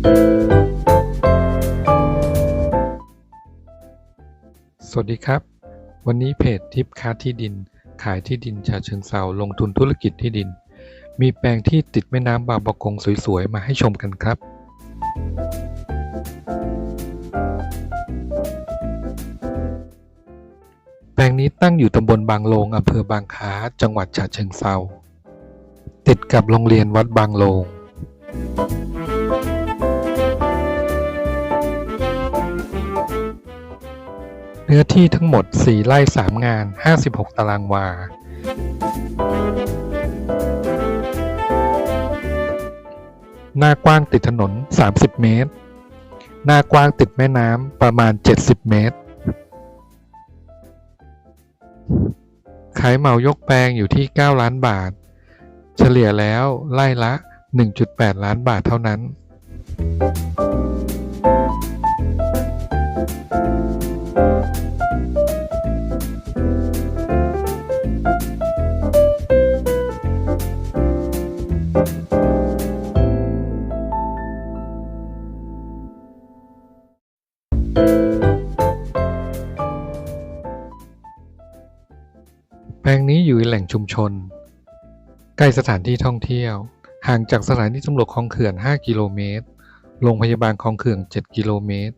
สวัสดีครับ วันนี้เพจทิปค้าที่ดิน ขายที่ดินฉะเชิงเซาลงทุนธุรกิจที่ดิน มีแปลงที่ติดแม่น้ำบางประกงสวยๆ มาให้ชมกันครับ แปลงนี้ตั้งอยู่ตำบลบางโลงอำเภอบางค้าจังหวัดฉะเชิงเซาติดกับโรงเรียนวัดบางโลง เนื้อที่ทั้งหมด 4 ไร่ 3 งาน 56 ตารางวา หน้ากว้างติดถนน 30 เมตร หน้ากว้างติดแม่น้ำประมาณ 70 เมตร ขายเหมายกแปลงอยู่ที่ 9 ล้านบาท เฉลี่ยแล้วไร่ละ 1.8 ล้านบาทเท่านั้น แปลงนี้อยู่ในแหล่งชุมชน ใกล้สถานที่ท่องเที่ยว ห่างจากสถานีตำรวจคลองเขื่อน 5 กิโลเมตร โรงพยาบาลคลองเขื่อน 7 กิโลเมตร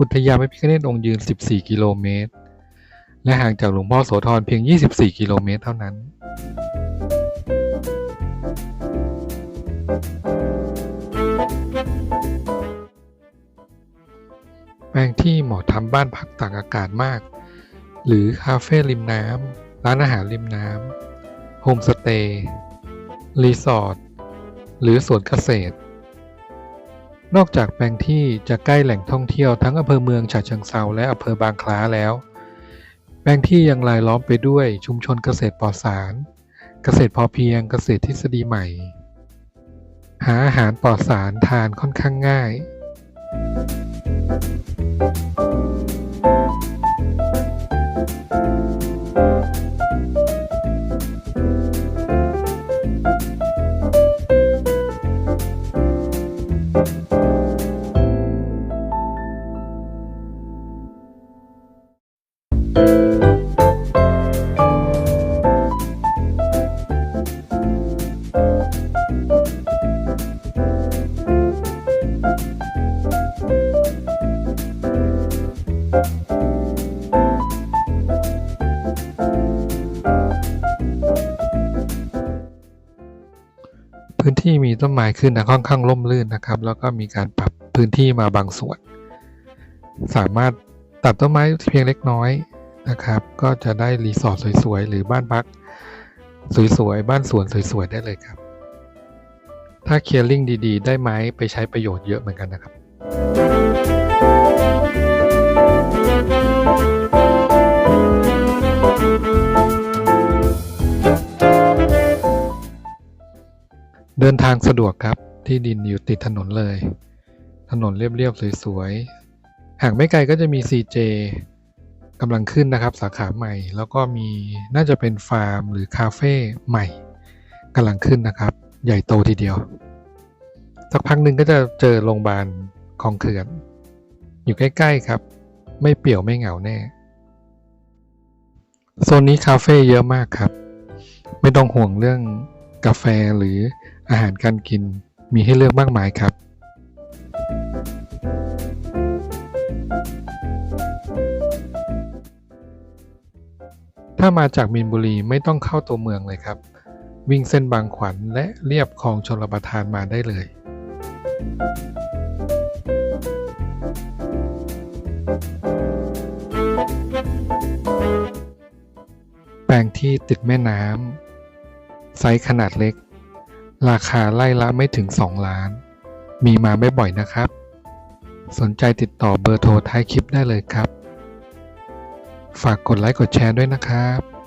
อุทยานพระพิฆเนศองค์ยืน 14 กิโลเมตร และห่างจากหลวงพ่อโสธรเพียง 24 กิโลเมตรเท่านั้น แปลงที่เหมาะทำบ้านพักตากอากาศมาก หรือคาเฟ่ริมน้ำ ร้านอาหารริมน้ำ โฮมสเตย์ รีสอร์ท หรือสวนเกษตร นอกจากแปลงที่จะใกล้แหล่งท่องเที่ยวทั้งอำเภอเมืองฉะเชิงเซาและอำเภอบางคล้าแล้ว แปลงที่ยังรายล้อมไปด้วยชุมชนเกษตรปลอดสาร เกษตรพอเพียงเกษตรทฤษฎีใหม่ หาอาหารปลอดสารทานค่อนข้างง่าย พื้นที่มีต้นไม้ขึ้นนะค่อนข้างร่มรื่นนะครับ แล้วก็มีการปรับพื้นที่มาบางส่วน สามารถตัดต้นไม้เพียงเล็กน้อย นะครับ ก็จะได้รีสอร์ทสวยๆ หรือบ้านพัก สวยๆ บ้านสวนสวยๆ ได้เลยครับ ถ้าเคลียร์ลิงดีๆ ได้ไหมไปใช้ประโยชน์เยอะเหมือนกันนะครับ เดินทางสะดวกครับที่ดินอยู่ติดถนนเลย ถนนเรียบๆ สวยๆ ห่างไม่ไกลก็จะมี CJ กำลังขึ้นนะครับสาขาใหม่ แล้วก็มีน่าจะเป็นฟาร์มหรือคาเฟ่ใหม่กำลังขึ้นนะครับ ใหญ่โตทีเดียว สักพักหนึ่งก็จะเจอโรงพยาบาลคลองเขื่อน อยู่ใกล้ๆครับ ไม่เปี่ยวไม่เหงาแน่โซนนี้คาเฟ่เยอะมากครับ ไม่ต้องห่วงเรื่องกาแฟหรืออาหารการกินมีให้เลือกมากมายครับ ถ้ามาจากมีนบุรีไม่ต้องเข้าตัวเมืองเลยครับ วิ่งเส้นบางขวัญและเรียบคลองชลประทานมาได้เลย แปลงที่ติดแม่น้ำไซส์ขนาดเล็ก ราคาไล่ละไม่ถึง 2 ล้าน มีมาไม่บ่อยนะครับ สนใจติดต่อเบอร์โทรท้ายคลิปได้เลยครับ ฝากกดไลค์กดแชร์ด้วยนะครับ